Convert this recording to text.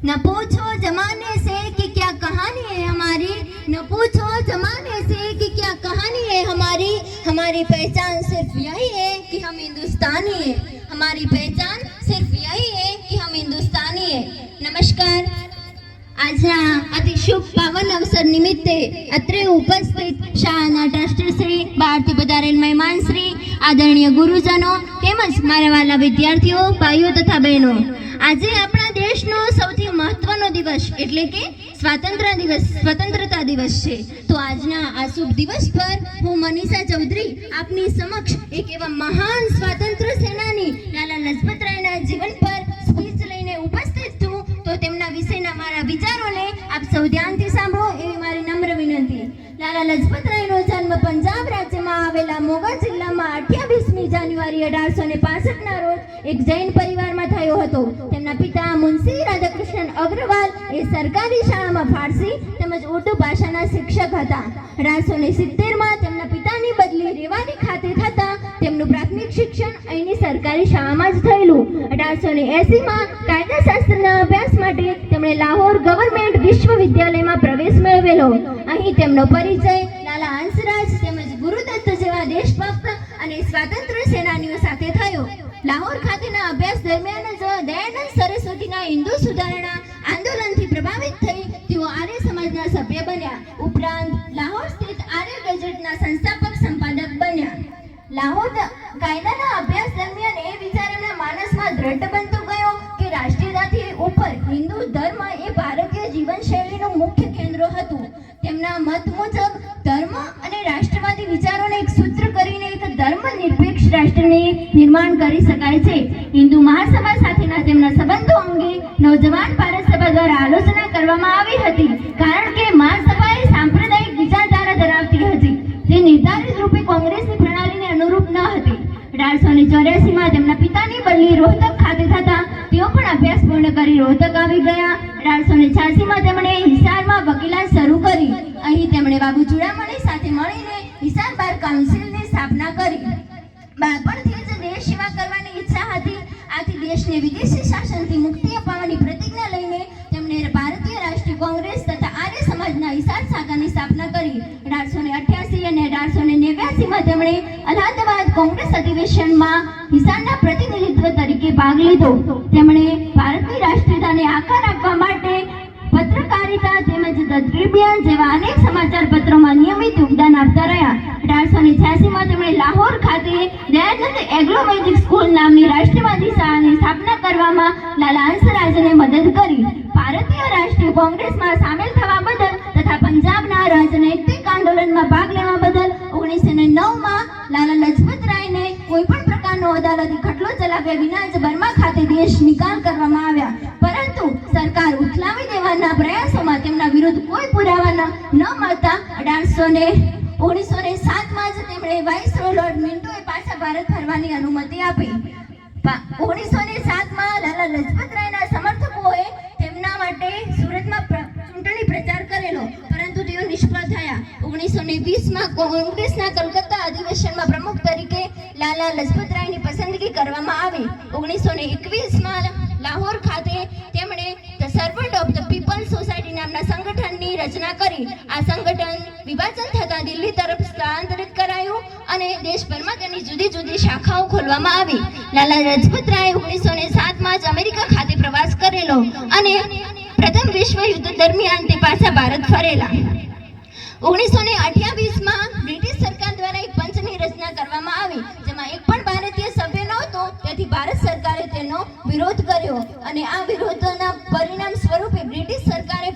न पूछो जमाने से कि क्या कहानी है हमारी न पूछो जमाने से कि क्या कहानी है हमारी हमारी पहचान सिर्फ यही है कि हम हिंदुस्तानी है हमारी पहचान सिर्फ यही है कि हम हिंदुस्तानी है नमस्कार આજના અતિ શુભ પાવન અવસર નિમિત્તે અત્રે ઉપસ્થિત શાળાના ટ્રસ્ટશ્રી બહારથી પધારેલ મહેમાનશ્રી આદરણીય ગુરુજનો તેમજ મારા વાલા વિદ્યાર્થીઓ ભાઈઓ તથા બહેનો આજે આપણા દેશનો સૌથી મહત્વનો દિવસ એટલે કે સ્વાતંત્ર્ય દિવસ, સ્વતંત્રતા દિવસ છે. તો આજના આ શુભ દિવસ પર હું મનીષા ચૌધરી આપની સમક્ષ એક એવા મહાન સ્વાતંત્ર્ય સેનાની લાલા લજપતરાયના જીવન પર સ્પીચ લઈને ઉપસ્થિત છું. તો તેમના વિશેના મારા વિચારોને આપ સૌ ધ્યાનથી સાંભળો એવી મારી નમ્ર વિનંતી. લાલા લજપતરાયનો જન્મ પંજાબ રાજ્યમાં આવેલા મોગા જિલ્લામાં અઠ્યાવીસમી જાન્યુઆરી અઢારસો ને પાસઠના રોજ એક જૈન પરિવારમાં થયો હતો. તેમના પિતા મુનશી અગ્રવાલ એ સરકારી શાળામાં ફારસી તેમજ ઉર્દુ ભાષાના શિક્ષક હતા. અઢારસો સિત્તેરમાં તેમના પિતાની બદલી રેવાની ખાતે થતા તેમનું પ્રાથમિક શિક્ષણ અહીંની સરકારી શાળામાં જ થયેલું. અઢારસો એસીમાં કાયદાશાસ્ત્રના અભ્યાસ માટે તેમણે લાહોર ગવર્મેન્ટ વિશ્વવિદ્યાલયમાં પ્રવેશ મેળવેલો. અહીં તેમનો પરિચય લાલા હંસરાજ તેમજ ગુરુદત્ત જેવા દેશભક્ત અને સ્વાતંત્ર્ય સેનાનીઓ સાથે થયો. લાહોર ખાતેના અભ્યાસ દરમિયાન જ દયાનંદ સરસ્વતીના હિન્દુ સુધારણા સમાજના સભ્ય બન્યા. ઉપરાંત લાહોર સ્થિત આર્ય ગેજેટના સંસ્થાપક સંપાદક બન્યા. લાહોર કાયદાના અભ્યાસ દરમિયાન એ વિચાર એમના માનસમાં દ્રઢ બનતો રાષ્ટ્રને નિર્માણ કરી શકાય છે. હિન્દુ મહાસભા સાથેના તેમના સંબંધો અંગે નવજવાન ભારત સભા દ્વારા આલોચના કરવામાં આવી હતી. કારણ કે મહાસભા એ સાંપ્રદાયિક વિચારધારા ધરાવતી હતી. જે નિર્ધારિત રૂપે કોંગ્રેસની પ્રણાલીને અનુરૂપ ન હતી. અઢારસો ને ચોર્યાસીમાં તેમના પિતાની બદલી રોહતક ખાતે થતા તેઓ પણ અભ્યાસ પૂર્ણ કરી રોહતક આવી ગયા. અઢારસો ને છ્યાસીમાં તેમણે હિસારમાં વકીલાત શરૂ કરી. અહીં તેમણે બાબુ ચુડામણી સાથે મળીને હિસાર બાર કાઉન્સિલની સ્થાપના કરી. બાળપણથી જ દેશ સેવા કરવાની ઈચ્છા હતી. આથી દેશને વિદેશી શાસનથી મુક્તિ અપાવવાની પ્રતિજ્ઞા લઈને તેમણે ભારતીય રાષ્ટ્રીય કોંગ્રેસ તથા આર્ય સમાજના હિસાર શાખાની સ્થાપના કરી. અઢારસો ને અઠ્યાસી અને અઢારસો ને નેવ્યાસીમાં તેમણે અલ્હાબાદ કોંગ્રેસ અધિવેશનમાં હિસારના પ્રતિનિધિત્વ તરીકે ભાગ લીધો. તેમણે ભારતની રાષ્ટ્રીયતાને આકાર આપવા માટે પત્રકારિતા તેમજ ધ ટ્રિબ્યુન જેવા અનેક સમાચાર પત્રોમાં નિયમિત યોગદાન આપતા રહ્યા. અઢારસો ને છ્યાસીમાં તેમણે લાહોર ખાતે દયાનંદ એગ્રોવૈદિક સ્કૂલ નામની રાષ્ટ્રવાદી શાળાની સ્થાપના કરવામાં લાલા હંસરાજને મદદ કરી. ભારતીય રાષ્ટ્રીય કોંગ્રેસમાં સામેલ થવા બદલ તથા પંજાબના રાજનૈતિક આંદોલનમાં ભાગ લેવા બદલ ઓગણીસો ને નવમાં લાલા લજપત રાયને કોઈ પણ પ્રકારનો અદાલતી ખટલો ચલાવ્યા વિના જ બર્મા ખાતે દેશ નિકાલ કરવામાં આવ્યા. પરંતુ સરકાર ઉથલાવી દેવાના પ્રયાસોમાં તેમના વિરુદ્ધ કોઈ પુરાવા ન મળતા અઢારસો ને ઓગણીસો ને સાતમાં જ તેમણે વાઇસ લોર્ડ મિન્ટોએ પાછા ભારત ફરવાની અનુમતિ આપી. ઓગણીસો ને સાતમાં લાલા લજપત રાયના સમર્થકોએ તેમના માટે સુરતમાં ચૂંટણી પ્રચાર કરેલો, પરંતુ તેઓ નિષ્ફળ થયા. ઓગણીસો ને વીસમાં કોંગ્રેસના કલકત્તા અધિવેશનમાં પ્રમુખ તરીકે લાલા લજપત રાયની પસંદગી કરવામાં આવી. ઓગણીસો ને એકવીસમાં લાહોર ખાતે તેમણે રચના કરી. આ સંગઠન વિભાજન થતાં દિલ્હી તરફ સ્થળાંતરિત કરાયું અને દેશભરમાં તેની જુદી જુદી શાખાઓ ખોલવામાં આવી. લાલા લજપત રાય ઓગણીસો ને સાતમાં જ અમેરિકા ખાતે પ્રવાસ કરેલો અને પ્રથમ વિશ્વ યુદ્ધ દરમિયાન તે પાછા ભારત ફરેલા. ઓગણીસો ને અઠ્યાવીસમાં બ્રિટિશ સરકાર દ્વારા એક પંચની રચના કરવામાં આવી, જેમાં એક પણ ભારતીય સભ્ય નહોતો. તેથી ભારત સરકારે તેનો વિરોધ કર્યો અને આ વિરોધના પરિણામ સ્વરૂપે બ્રિટિશ સરકારે